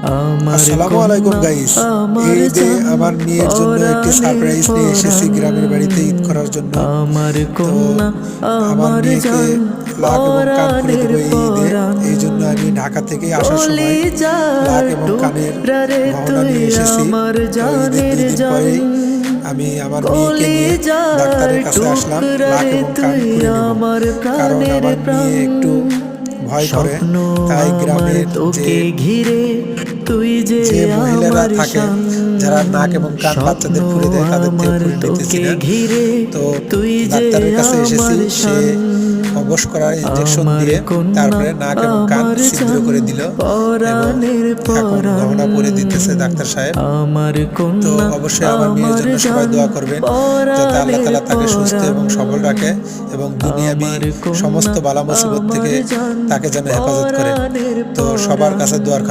আসসালামু আলাইকুম গাইস এই যে আমার মেয়ের জন্য একটি সারপ্রাইজ নিয়ে এসেছি গ্রামের বাড়িতে ঈদ করার জন্য। আমার তো মেয়েকে লাখ এবং কান করে দেবো এই ঈদে। এই জন্য আমি ঢাকা থেকে আসার সময় লাখ এবং কানের নিয়ে এসেছি। আমার তো ঈদের দুই দিন পরেই আমি আমার মেয়েকে নিয়ে ডাক্তারের কাছে আসলাম লাখ এবং কান করে নেব আমার কারণ আমার মেয়ে একটু ভয় করে। তাই গ্রামের যে ঘিরে তুই যে মহিলারা থাকে যারা নাক এবং কান বাচ্চাদের ফুলে দেয় তাদের থেকে ফুলে নিতেছি না। তো তুই যে ডাক্তারের কাছে এসেছি সে শান। করার ইনজেকশন দিয়ে তারপরে নাক এবং কান সিদ্ধ ছিদ্র করে দিল এখন। গহনা পরে দিতেছে ডাক্তার সাহেব তো অবশ্যই আমার মেয়ের জন্য সবাই দোয়া করবেন যাতে আল্লাহ তালা তাকে সুস্থ এবং সবল রাখে এবং দুনিয়াবি সমস্ত বালা মুসিবত থেকে তাকে যেন হেফাজত করে তো সবার কাছে দোয়ার